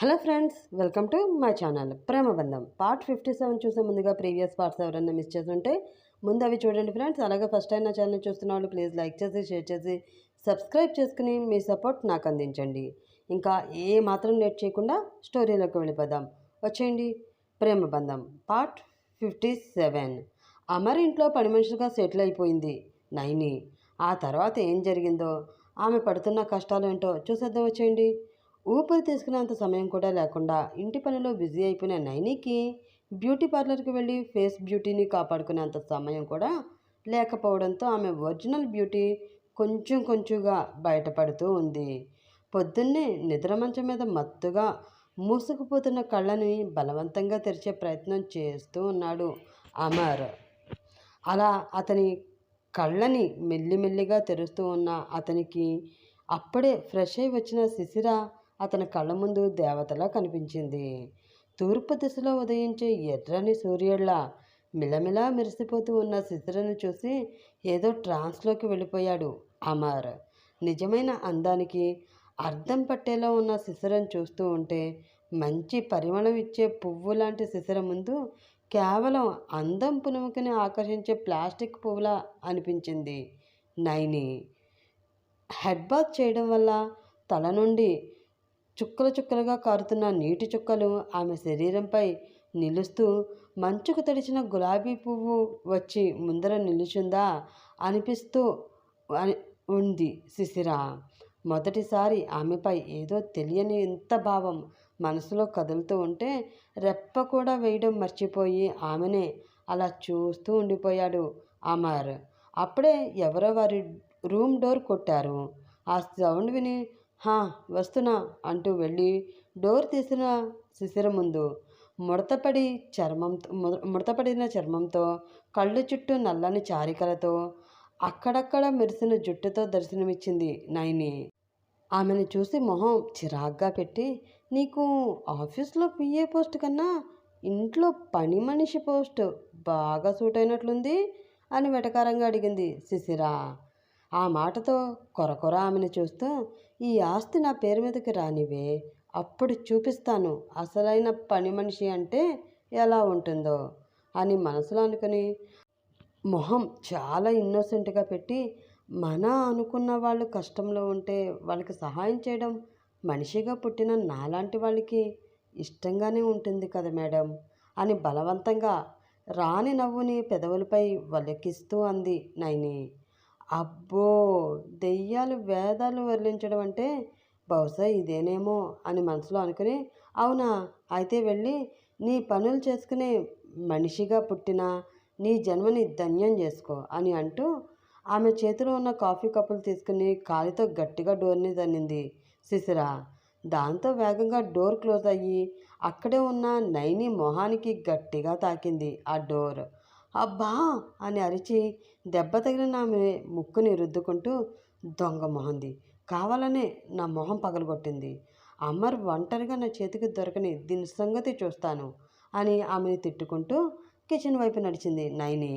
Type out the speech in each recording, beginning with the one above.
Hello friends welcome to my channel Premabandham. Part fifty seven చూసే ముందుగా previous parts ఎవరైనా miss చేస్తుంటే ఉంటే ముందు అవి చూడండి ఫ్రెండ్స్. అలాగే ఫస్ట్ టైం నా ఛానల్ చూస్తున్న వాళ్ళు ప్లీజ్ లైక్ చేసి షేర్ చేసి సబ్స్క్రైబ్ చేసుకుని మీ సపోర్ట్ నాకు అందించండి. ఇంకా ఏ మాత్రం లేట్ చేయకుండా స్టోరీలోకి వెళ్ళిపోదాం. వచ్చేయండి ప్రేమబంధం. Part fifty seven. అమర్ ఇంట్లో పని మనుషులుగా సెటిల్ అయిపోయింది నైని. ఆ తర్వాత ఏం జరిగిందో ఆమె పడుతున్న కష్టాలు ఏంటో చూసేద్దాం వచ్చేయండి. ఊపిరి తీసుకునేంత సమయం కూడా లేకుండా ఇంటి పనిలో బిజీ అయిపోయిన నైనికి బ్యూటీ పార్లర్కి వెళ్ళి ఫేస్ బ్యూటీని కాపాడుకునేంత సమయం కూడా లేకపోవడంతో ఆమె ఒరిజినల్ బ్యూటీ కొంచెం కొంచెంగా బయటపడుతూ ఉంది. పొద్దున్నే నిద్ర మంచం మీద మత్తుగా మూసుకుపోతున్న కళ్ళని బలవంతంగా తెరిచే ప్రయత్నం చేస్తూ ఉన్నాడు అమర్. అలా అతని కళ్ళని మెల్లిమెల్లిగా తెరుస్తూ ఉన్న అతనికి అప్పుడే ఫ్రెష్ అయి వచ్చిన శిశిర అతని కళ్ళ ముందు దేవతలా కనిపించింది. తూర్పు దిశలో ఉదయించే ఎర్రని సూర్యుడిలా మిలమిలా మెరిసిపోతూ ఉన్న శిశిరను చూసి ఏదో ట్రాన్స్లోకి వెళ్ళిపోయాడు అమర్. నిజమైన అందానికి అర్థం పట్టేలా ఉన్న శిశిరం చూస్తూ ఉంటే మంచి పరిమళం ఇచ్చే పువ్వు లాంటి శిశిరం ముందు కేవలం అందం పునుముకుని ఆకర్షించే ప్లాస్టిక్ పువ్వులా అనిపించింది నైని. హెడ్ బాత్ చేయడం వల్ల తల నుండి చుక్కలు చుక్కలుగా కారుతున్న నీటి చుక్కలు ఆమె శరీరంపై నిలుస్తూ మంచుకు తడిచిన గులాబీ పువ్వు వచ్చి ముందర నిలుచుందా? అనిపిస్తూ అని ఉంది శిశిర. మొదటిసారి ఆమెపై ఏదో తెలియని ఎంత భావం మనసులో కదులుతూ ఉంటే రెప్ప కూడా వేయడం మర్చిపోయి ఆమెనే అలా చూస్తూ ఉండిపోయాడు అమర్. అప్పుడే ఎవరో వారి రూమ్ డోర్ కొట్టారు. ఆ సౌండ్ విని హా వస్తున్నా అంటూ వెళ్ళి డోర్ తీసిన శిశిర ముందు ముడతపడి చర్మంతో ముడతపడిన చర్మంతో కళ్ళు చుట్టూ నల్లని చారికలతో అక్కడక్కడ మెరిసిన జుట్టుతో దర్శనమిచ్చింది నైని. ఆమెను చూసి మొహం చిరాగ్గా పెట్టి నీకు ఆఫీస్లో పిఏ పోస్ట్ కన్నా ఇంట్లో పని మనిషి పోస్ట్ బాగా సూట్ అయినట్లుంది అని వెటకారంగా అడిగింది శిశిర. ఆ మాటతో కొరకొర ఆమెను చూస్తూ ఈ ఆస్తి నా పేరు మీదకి రానివే అప్పుడు చూపిస్తాను. అసలైన పని మనిషి అంటే ఎలా ఉంటుందో అని మనసులో అనుకుని మొహం చాలా ఇన్నోసెంట్గా పెట్టి మన అనుకున్న వాళ్ళు కష్టంలో ఉంటే వాళ్ళకి సహాయం చేయడం మనిషిగా పుట్టిన నాలాంటి వాళ్ళకి ఇష్టంగానే ఉంటుంది కదా మేడం అని బలవంతంగా రాని నవ్వుని పెదవులపై వలకిస్తూ అంది నైని. అబ్బో దెయ్యాలు వేదాలు వర్లించడం అంటే బహుశా ఇదేనేమో అని మనసులో అనుకుని అవునా? అయితే వెళ్ళి నీ పనులు చేసుకునే మనిషిగా పుట్టిన నీ జన్మని ధన్యం చేసుకో అని అంటూ ఆమె చేతిలో ఉన్న కాఫీ కప్పులు తీసుకుని కాలితో గట్టిగా డోర్ని తన్నింది శిశిర. దాంతో వేగంగా డోర్ క్లోజ్ అయ్యి అక్కడే ఉన్న నైని మొహానికి గట్టిగా తాకింది ఆ డోర్. అబ్బా! అని అరిచి దెబ్బ తగిలిన ఆమె ముక్కుని రుద్దుకుంటూ దొంగ మొహంది. కావాలనే నా మొహం పగలగొట్టింది. అమర్ ఒంటరిగా నా చేతికి దొరకని దీని సంగతి చూస్తాను అని ఆమెని తిట్టుకుంటూ కిచెన్ వైపు నడిచింది నైని.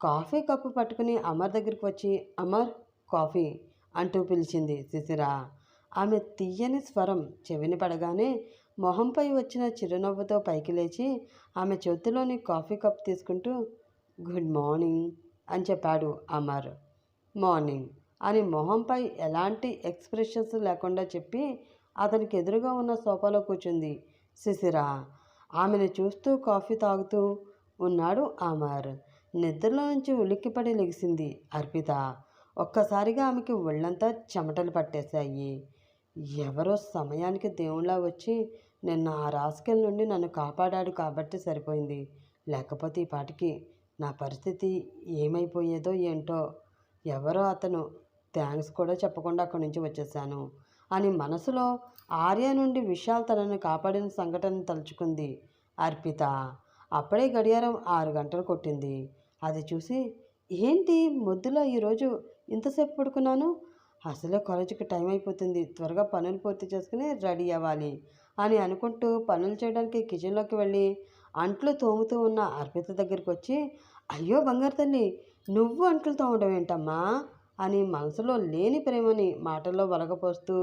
కాఫీ కప్పు పట్టుకుని అమర్ దగ్గరికి వచ్చి అమర్ కాఫీ అంటూ పిలిచింది శిశిరా. ఆమె తీయని స్వరం చెవిని పడగానే మొహంపై వచ్చిన చిరునవ్వుతో పైకి లేచి ఆమె చేతిలోని కాఫీ కప్ తీసుకుంటూ గుడ్ మార్నింగ్ అని చెప్పాడు అమర్. మార్నింగ్ అని మొహంపై ఎలాంటి ఎక్స్ప్రెషన్స్ లేకుండా చెప్పి అతనికి ఎదురుగా ఉన్న సోఫాలో కూర్చుంది. శిశిర ఆమెను చూస్తూ కాఫీ తాగుతూ ఉన్నాడు అమర్. నిద్రలో నుంచి ఉలిక్కిపడి లెగిసింది అర్పిత. ఒక్కసారిగా ఆమెకి ఒళ్ళంతా చెమటలు పట్టేశాయి. ఎవరో సమయానికి దేవుళ్ళ వచ్చి నిన్న ఆ రాసుకెళ్ళ నుండి నన్ను కాపాడాడు కాబట్టి సరిపోయింది. లేకపోతే ఈ పాటికి నా పరిస్థితి ఏమైపోయేదో ఏంటో ఎవరో అతను థ్యాంక్స్ కూడా చెప్పకుండా అక్కడి నుంచి వచ్చేసాను అని మనసులో ఆర్య నుండి విశాల్ తనను కాపాడిన సంఘటన తలుచుకుంది అర్పిత. అప్పుడే గడియారం ఆరు గంటలు కొట్టింది. అది చూసి ఏంటి మొద్దులో ఈరోజు ఇంతసేపు పడుకున్నాను? అసలే కాలేజీకి టైం అయిపోతుంది. త్వరగా పనులు పూర్తి చేసుకుని రెడీ అవ్వాలి. అని అనుకుంటూ పనులు చేయడానికి కిచెన్లోకి వెళ్ళి అంట్లు తోముతూ ఉన్న అర్పిత దగ్గరికి వచ్చి అయ్యో బంగారు తల్లి నువ్వు అంట్లు తోమడం ఏంటమ్మా? అని మనసులో లేని ప్రేమని మాటల్లో వలగపోస్తూ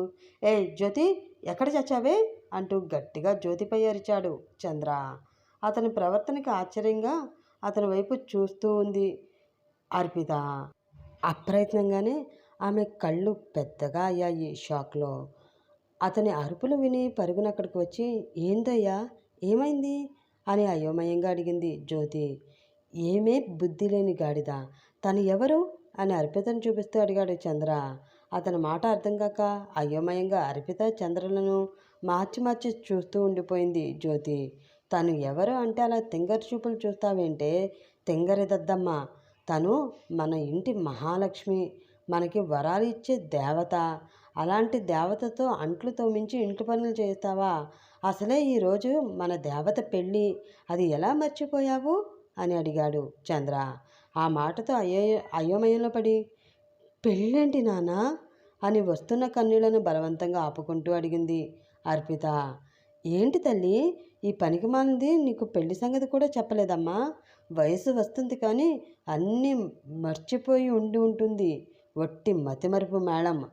ఏ జ్యోతి ఎక్కడ చచ్చావే? అంటూ గట్టిగా జ్యోతిపై అరిచాడు చంద్ర. అతని ప్రవర్తనకి ఆశ్చర్యంగా అతని వైపు చూస్తూ ఉంది అర్పిత. అప్రయత్నంగానే ఆమె కళ్ళు పెద్దగా అయ్యాయి షాక్లో. అతని అరుపులు విని పరుగున అక్కడికి వచ్చి ఏందయ్యా? ఏమైంది? అని అయోమయంగా అడిగింది జ్యోతి. ఏమే బుద్ధి లేని గాడిద? తను ఎవరు? అని అర్పితను చూపిస్తూ అడిగాడు చంద్ర. అతని మాట అర్థం కాక అయోమయంగా అర్పిత చంద్రలను మార్చి మార్చి చూస్తూ ఉండిపోయింది జ్యోతి. తను ఎవరు అంటే అలా తింగర్ చూపులు చూస్తావేంటే? తింగరిదద్దమ్మ తను మన ఇంటి మహాలక్ష్మి. మనకి వరాలు ఇచ్చే దేవత. అలాంటి దేవతతో అంట్లు తోమించి ఇంటి పనులు చేస్తావా? అసలే ఈరోజు మన దేవత పెళ్ళి. అది ఎలా మర్చిపోయావు? అని అడిగాడు చంద్ర. ఆ మాటతో అయ్యో అయోమయంలో పడి పెళ్ళేంటి నానా అని వస్తున్న కన్నీళ్ళను బలవంతంగా ఆపుకుంటూ అడిగింది అర్పిత. ఏంటి తల్లి ఈ పనికి మాలింది నీకు పెళ్ళి సంగతి కూడా చెప్పలేదమ్మా. వయసు వస్తుంది కానీ అన్నీ మర్చిపోయి ఉండి ఉంటుంది. వట్టి మతిమరుపు మేడం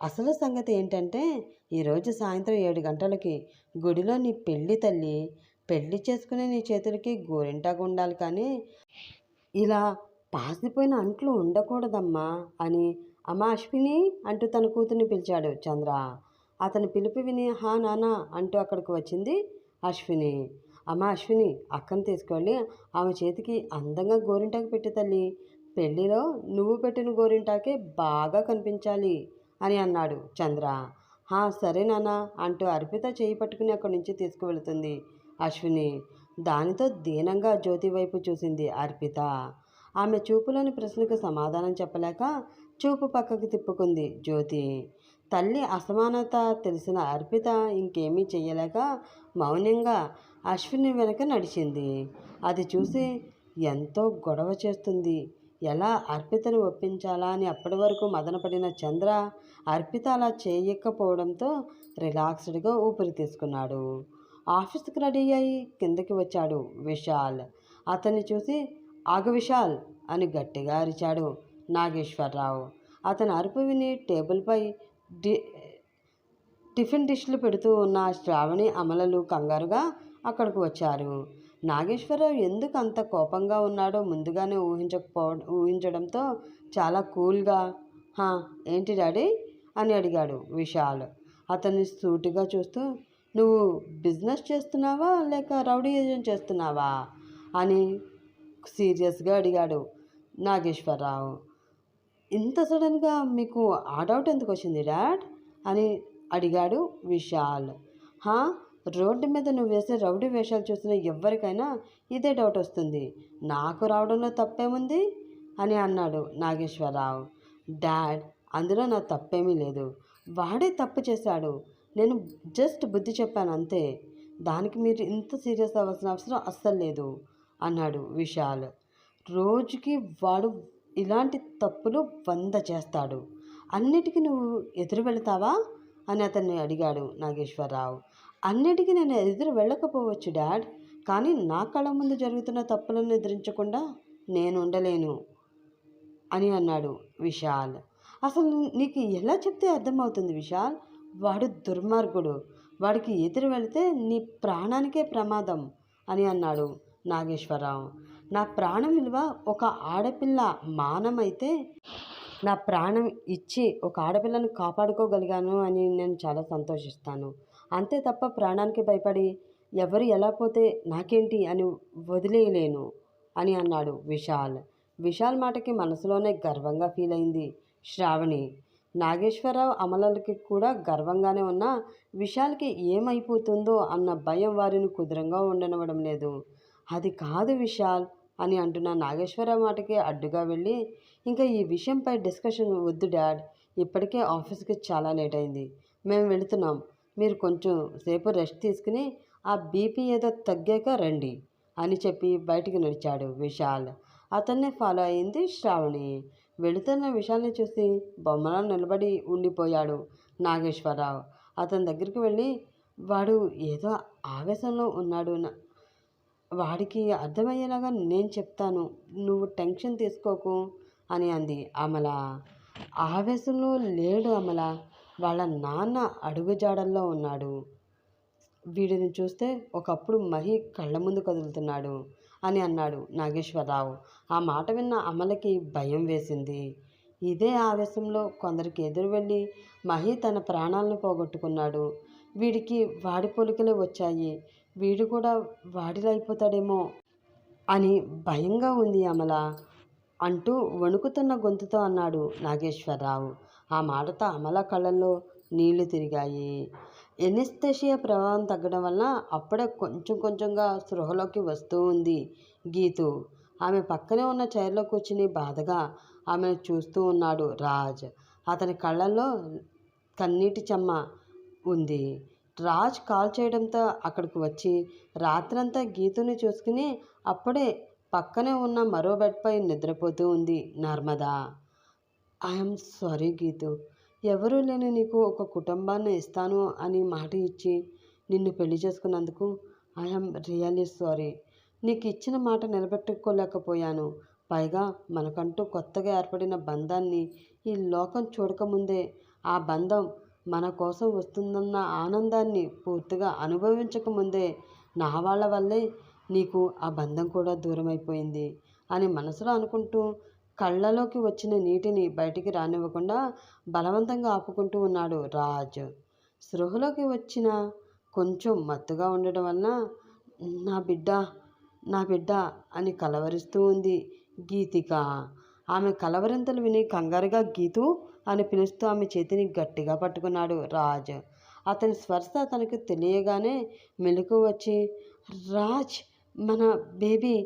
అసలు సంగతి ఏంటంటే ఈరోజు సాయంత్రం ఏడు గంటలకి గుడిలో నీ పెళ్ళి తల్లి పెళ్ళి చేసుకునే నీ చేతులకి గోరింటాకు ఉండాలి కానీ ఇలా పాసిపోయిన అంట్లు ఉండకూడదమ్మా అని అమ్మ అశ్విని అంటూ తన కూతుర్ని పిలిచాడు చంద్ర. అతని పిలుపు విని హా నానా అంటూ అక్కడికి వచ్చింది అశ్విని. అమ్మ అశ్విని అక్కను తీసుకెళ్ళి ఆమె చేతికి అందంగా గోరింటాకు పెట్టి తల్లి. పెళ్ళిలో నువ్వు పెట్టిన గోరింటాకే బాగా కనిపించాలి. అని అన్నాడు చంద్ర. హా సరే నాన్న అంటూ అర్పిత చేయి పట్టుకుని అక్కడి నుంచి తీసుకువెళుతుంది అశ్విని. దానితో దీనంగా జ్యోతి వైపు చూసింది అర్పిత. ఆమె చూపులోని ప్రశ్నకు సమాధానం చెప్పలేక చూపు పక్కకు తిప్పుకుంది జ్యోతి. తల్లి అసమానత తెలిసిన అర్పిత ఇంకేమీ చేయలేక మౌనంగా అశ్విని వెనక నడిచింది. అది చూసి ఎంతో గొడవ చేస్తుంది. ఎలా అర్పితను ఒప్పించాలా అని అప్పటి వరకు మదనపడిన చంద్ర అర్పిత అలా చేయకపోవడంతో రిలాక్స్డ్గా ఊపిరి తీసుకున్నాడు. ఆఫీస్కి రెడీ అయ్యి కిందకి వచ్చాడు విశాల్. అతన్ని చూసి ఆగు విశాల్ అని గట్టిగా అరిచాడు నాగేశ్వరరావు. అతని అరుపు విని టేబుల్పై డి టిఫిన్ డిష్లు పెడుతూ ఉన్న శ్రావణి అమలలు కంగారుగా అక్కడికి వచ్చారు. నాగేశ్వరరావు ఎందుకు అంత కోపంగా ఉన్నాడో ముందుగానే ఊహించకపో ఊహించడంతో చాలా కూల్గా హా ఏంటి డాడీ? అని అడిగాడు విశాల్. అతన్ని సూటిగా చూస్తూ నువ్వు బిజినెస్ చేస్తున్నావా? లేక రౌడీ ఏజెంట్ చేస్తున్నావా? అని సీరియస్గా అడిగాడు నాగేశ్వరరావు. ఇంత సడన్గా మీకు ఆ డౌట్ ఎందుకు వచ్చింది డాడ్? అని అడిగాడు విశాల్. హా? రోడ్డు మీద నువ్వు వేసే రౌడీ వేషాలు చూసిన ఎవరికైనా ఇదే డౌట్ వస్తుంది. నాకు రావడంలో తప్పేముంది? అని అన్నాడు నాగేశ్వరరావు. డాడ్ అందులో నా తప్పేమీ లేదు. వాడే తప్పు చేశాడు. నేను జస్ట్ బుద్ధి చెప్పాను అంతే. దానికి మీరు ఇంత సీరియస్ అవ్వాల్సిన అవసరం అస్సలు లేదు అన్నాడు విశాల్. రోజుకి వాడు ఇలాంటి తప్పులు వంద చేస్తాడు. అన్నిటికీ నువ్వు ఎదురు వెళతావా? అని అతన్ని అడిగాడు నాగేశ్వరరావు. అన్నిటికీ నేను ఎదురు వెళ్ళకపోవచ్చు డాడ్. కానీ నా కళ్ళ ముందు జరుగుతున్న తప్పులను ఎదిరించకుండా నేను ఉండలేను అని అన్నాడు విశాల్. అసలు నీకు ఎలా చెప్తే అర్థమవుతుంది విశాల్? వాడు దుర్మార్గుడు. వాడికి ఎదురు వెళితే నీ ప్రాణానికే ప్రమాదం అని అన్నాడు నాగేశ్వరరావు. నా ప్రాణం విలువ ఒక ఆడపిల్ల మానమైతే నా ప్రాణం ఇచ్చి ఒక ఆడపిల్లను కాపాడుకోగలిగాను అని నేను చాలా సంతోషిస్తాను. అంతే తప్ప ప్రాణానికి భయపడి ఎవరు ఎలా పోతే నాకేంటి అని వదిలేయలేను అని అన్నాడు విశాల్. విశాల్ మాటకి మనసులోనే గర్వంగా ఫీల్ అయింది శ్రావణి. నాగేశ్వరరావు అమలలకి కూడా గర్వంగానే ఉన్న విశాల్కి ఏమైపోతుందో అన్న భయం వారిని కుదురంగా ఉండనివ్వడం లేదు. అది కాదు విశాల్ అని అంటున్న నాగేశ్వరరావు మాటకి అడ్డుగా వెళ్ళి ఇంకా ఈ విషయంపై డిస్కషన్ వద్దు డాడ్. ఇప్పటికే ఆఫీస్కి చాలా లేట్ అయింది. మేము వెళుతున్నాం. మీరు కొంచెం సేపు రెస్ట్ తీసుకుని ఆ బీపీ ఏదో తగ్గాక రండి అని చెప్పి బయటికి నడిచాడు విశాల్. అతన్నే ఫాలో అయింది శ్రావణి. వెళుతున్న విశాల్ని చూసి బొమ్మలా నిలబడి ఉండిపోయాడు నాగేశ్వరరావు. అతని దగ్గరికి వెళ్ళి వాడు ఏదో ఆవేశంలో ఉన్నాడు వాడికి అర్థమయ్యేలాగా నేను చెప్తాను. నువ్వు టెన్షన్ తీసుకోకు అని అంది అమల. ఆవేశంలో లేడు అమల. వాళ్ళ నాన్న అడుగుజాడల్లో ఉన్నాడు. వీడిని చూస్తే ఒకప్పుడు మహి కళ్ళ ముందు కదులుతున్నాడు. అని అన్నాడు నాగేశ్వరరావు. ఆ మాట విన్న అమలకి భయం వేసింది. ఇదే ఆవేశంలో కొందరికి ఎదురు వెళ్ళి మహి తన ప్రాణాలను పోగొట్టుకున్నాడు. వీడికి వాడి పొలికలే వచ్చాయి. వీడు కూడా వాడిలైపోతాడేమో అయిపోతాడేమో అని భయంగా ఉంది అమల. అంటూ వణుకుతున్న గొంతుతో అన్నాడు నాగేశ్వరరావు. ఆ మాటతో అమల కళ్ళల్లో నీళ్ళు తిరిగాయి. ఎనిస్థెషియా ప్రభావం తగ్గడం వల్ల అప్పుడే కొంచెం కొంచెంగా స్పృహలోకి వస్తూ ఉంది గీతు. ఆమె పక్కనే ఉన్న చైర్లో కూర్చుని బాధగా ఆమెను చూస్తూ ఉన్నాడు రాజ్. అతని కళ్ళల్లో కన్నీటి చెమ్మ ఉంది. రాజ్ కాల్ చేయడంతో అక్కడికి వచ్చి రాత్రంతా గీతుని చూసుకుని అప్పుడే పక్కనే ఉన్న మరో బెడ్పై నిద్రపోతూ ఉంది నర్మదా. I'm sorry Geethu. ఎవరూ లేని నీకు ఒక కుటుంబాన్ని ఇస్తాను అని మాట ఇచ్చి నిన్ను పెళ్ళి చేసుకున్నందుకు ఐఎమ్ రియల్లీ సారీ నీకు ఇచ్చిన మాట నిలబెట్టుకోలేకపోయాను. పైగా మనకంటూ కొత్తగా ఏర్పడిన బంధాన్ని ఈ లోకం చూడకముందే ఆ బంధం మన కోసం వస్తుందన్న ఆనందాన్ని పూర్తిగా అనుభవించకముందే నా వాళ్ళ వల్లే నీకు ఆ బంధం కూడా దూరం అయిపోయింది అని మనసులో అనుకుంటూ కళ్ళలోకి వచ్చిన నీటిని బయటికి రానివ్వకుండా బలవంతంగా ఆపుకుంటూ ఉన్నాడు రాజ్. స్పృహలోకి వచ్చిన కొంచెం మత్తుగా ఉండడం వలన నా బిడ్డ నా బిడ్డ అని కలవరిస్తూ ఉంది గీతిక. ఆమె కలవరింతలు విని కంగారుగా గీతు అని పిలుస్తూ ఆమె చేతిని గట్టిగా పట్టుకున్నాడు రాజ్. అతని స్పర్శ తనకు తెలియగానే మెలకు వచ్చి రాజ్ మన బేబీ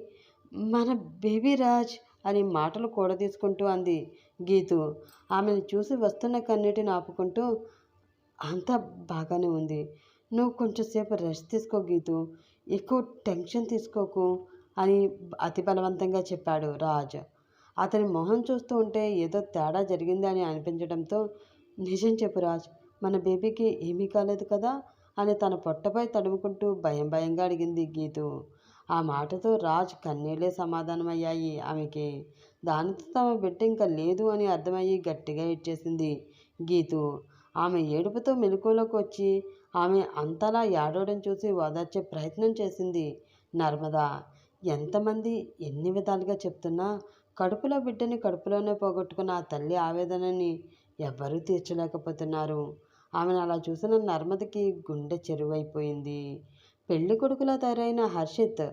మన బేబీ రాజ్ అని మాటలు కూడా తీసుకుంటూ అంది గీతు. ఆమెను చూసి వస్తున్న కన్నీటిని ఆపుకుంటూ అంతా బాగానే ఉంది. నువ్వు కొంచెంసేపు రెస్ట్ తీసుకో గీతు. ఎక్కువ టెన్షన్ తీసుకోకు అని అతి బలవంతంగా చెప్పాడు రాజ్. అతని మొహం చూస్తూ ఉంటే ఏదో తేడా జరిగింది అని అనిపించడంతో నిజం చెప్పు రాజ్. మన బేబీకి ఏమీ కాలేదు కదా అని తన పొట్టపై తడుముకుంటూ భయం భయంగా అడిగింది గీతు. ఆ మాటతో రాజు కన్నీళ్ళే సమాధానమయ్యాయి. ఆమెకి దానితో తమ బిడ్డ ఇంకా లేదు అని అర్థమయ్యి గట్టిగా ఇచ్చేసింది గీతు. ఆమె ఏడుపుతో మెలకువలోకి వచ్చి ఆమె అంతలా ఏడవడం చూసి ఓదార్చే ప్రయత్నం చేసింది నర్మదా. ఎంతమంది ఎన్ని విధాలుగా చెప్తున్నా కడుపులో బిడ్డని కడుపులోనే పోగొట్టుకున్న ఆ తల్లి ఆవేదనని ఎవ్వరూ తీర్చలేకపోతున్నారు. ఆమెను అలా చూసిన నర్మదకి గుండె చెరువైపోయింది. పెళ్ళి కొడుకులా తయారైన హర్షిత్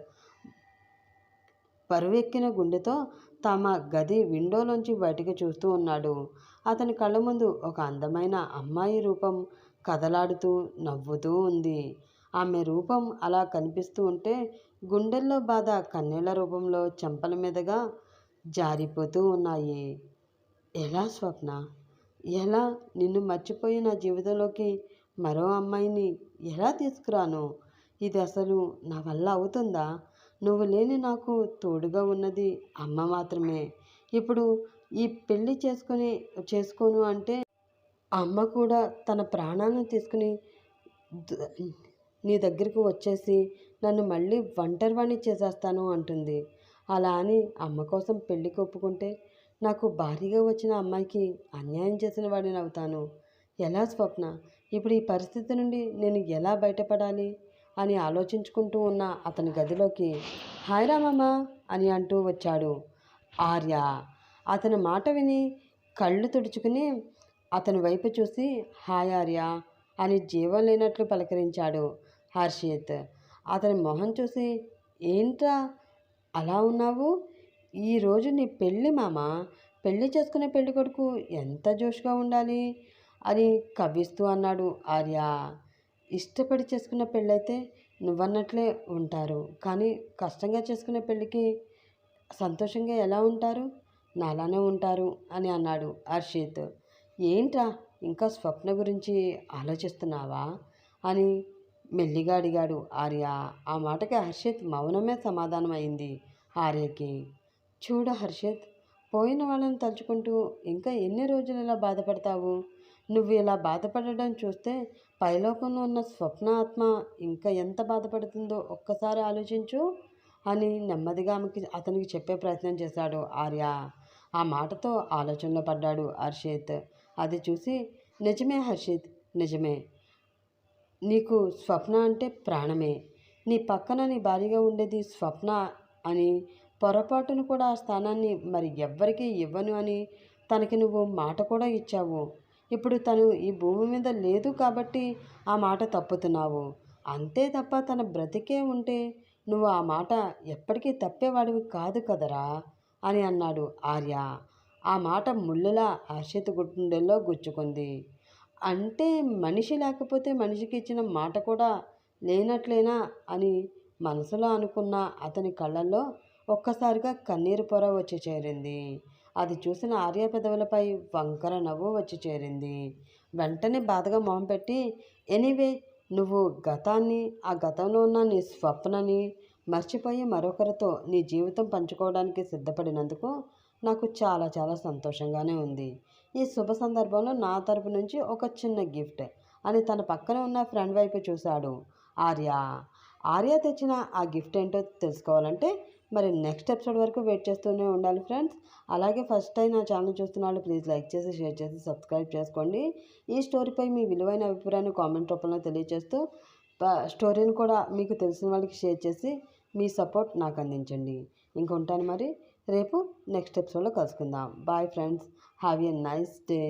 పరువెక్కిన గుండెతో తమ గది విండోలోంచి బయటికి చూస్తూ ఉన్నాడు. అతని కళ్ళ ముందు ఒక అందమైన అమ్మాయి రూపం కదలాడుతూ నవ్వుతూ ఉంది. ఆమె రూపం అలా కనిపిస్తూ ఉంటే గుండెల్లో బాధ కన్నీళ్ళ రూపంలో చెంపల మీదుగా జారిపోతూ ఉన్నాయి. ఎలా స్వప్న? ఎలా? నిన్ను మర్చిపోయి నా జీవితంలోకి మరో అమ్మాయిని ఎలా తీసుకురాను? ఇది అసలు నా వల్ల అవుతుందా? నువ్వు లేని నాకు తోడుగా ఉన్నది అమ్మ మాత్రమే. ఇప్పుడు ఈ పెళ్ళి చేసుకొని చేసుకోను అంటే అమ్మ కూడా తన ప్రాణాలను తీసుకుని నీ దగ్గరికి వచ్చేసి నన్ను మళ్ళీ ఒంటరివాణి చేసేస్తాను అంటుంది. అలా అని అమ్మ కోసం పెళ్ళికి ఒప్పుకుంటే నాకు భారీగా వచ్చిన అమ్మాయికి అన్యాయం చేసిన వాడిని అవుతాను. ఎలా స్వప్న? ఇప్పుడు ఈ పరిస్థితి నుండి నేను ఎలా బయటపడాలి? అని ఆలోచించుకుంటూ ఉన్న అతని గదిలోకి హాయ్ రామమ్మ అని అంటూ వచ్చాడు. ఆర్య అతని మాట విని కళ్ళు తుడుచుకుని అతని వైపు చూసి హాయ్ ఆర్య అని జీవం లేనట్లు పలకరించాడు హర్షిత్. అతని మొహం చూసి ఏంట్రా అలా ఉన్నావు? ఈరోజు నీ పెళ్ళి మామ? పెళ్ళి చేసుకునే పెళ్ళి కొడుకు ఎంత జోష్గా ఉండాలి? అని కవ్విస్తూ అన్నాడు ఆర్య. ఇష్టపడి చేసుకున్న పెళ్ళైతే నువ్వన్నట్లే ఉంటారు. కానీ కష్టంగా చేసుకునే పెళ్ళికి సంతోషంగా ఎలా ఉంటారు? నాలానే ఉంటారు అని అన్నాడు హర్షిత్. ఏంట్రా ఇంకా స్వప్న గురించి ఆలోచిస్తున్నావా? అని మెల్లిగా అడిగాడు ఆర్య. ఆ మాటకి హర్షిత్ మౌనమే సమాధానం అయింది ఆర్యకి. చూడు హర్షిత్ పోయిన వాళ్ళని తలుచుకుంటూ ఇంకా ఎన్ని రోజులు ఇలా బాధపడతావు? నువ్వు ఇలా బాధపడడం చూస్తే పైలోకంలో ఉన్న స్వప్న ఆత్మ ఇంకా ఎంత బాధపడుతుందో ఒక్కసారి ఆలోచించు అని నెమ్మదిగా ఆమెకి అతనికి చెప్పే ప్రయత్నం చేశాడు ఆర్య. ఆ మాటతో ఆలోచనలో పడ్డాడు హర్షిత్. అది చూసి నిజమే హర్షిత్ నిజమే. నీకు స్వప్న అంటే ప్రాణమే. నీ పక్కన నీ భారీగా ఉండేది స్వప్న అని పొరపాటును కూడా ఆ స్థానాన్ని మరి ఎవ్వరికీ ఇవ్వను అని తనకి నువ్వు మాట కూడా ఇచ్చావు. ఇప్పుడు తను ఈ భూమి మీద లేదు కాబట్టి ఆ మాట తప్పుతున్నావు. అంతే తప్ప తన బ్రతికే ఉంటే నువ్వు ఆ మాట ఎప్పటికీ తప్పేవాడివి కాదు కదరా? అని అన్నాడు ఆర్య. ఆ మాట ముళ్ళులా హర్షిత్ గుండెల్లో గుచ్చుకుంది. అంటే మనిషి లేకపోతే మనిషికి ఇచ్చిన మాట కూడా లేనట్లేనా అని మనసులో అనుకున్న అతని కళ్ళల్లో ఒక్కసారిగా కన్నీరు పొర వచ్చి చేరింది. అది చూసిన ఆర్య పెదవులపై వంకర నవ్వు వచ్చి చేరింది. వెంటనే బాధగా మొహం పెట్టి ఎనీవే నువ్వు గతాన్ని ఆ గతంలో ఉన్న నీ స్వప్నని మర్చిపోయి మరొకరితో నీ జీవితం పంచుకోవడానికి సిద్ధపడినందుకు నాకు చాలా చాలా సంతోషంగానే ఉంది. ఈ శుభ సందర్భంలో నా తరపు నుంచి ఒక చిన్న గిఫ్ట్ అని తన పక్కన ఉన్న ఫ్రెండ్ వైపు చూశాడు. ఆర్య ఆర్య తెచ్చిన ఆ గిఫ్ట్ ఏంటో తెలుసుకోవాలంటే మరి నెక్స్ట్ ఎపిసోడ్ వరకు వెయిట్ చేస్తూనే ఉండాలి ఫ్రెండ్స్ అలాగే ఫస్ట్ టైం నా ఛానల్ చూస్తున్న వాళ్ళు ప్లీజ్ లైక్ చేసి షేర్ చేసి సబ్స్క్రైబ్ చేసుకోండి. ఈ స్టోరీపై మీ విలువైన అభిప్రాయాన్ని కామెంట్ రూపంలో తెలియజేస్తూ స్టోరీని కూడా మీకు తెలిసిన వాళ్ళకి షేర్ చేసి మీ సపోర్ట్ నాకు అందించండి. ఇంకొంటాను మరి. రేపు నెక్స్ట్ ఎపిసోడ్లో కలుసుకుందాం. Bye friends have a nice day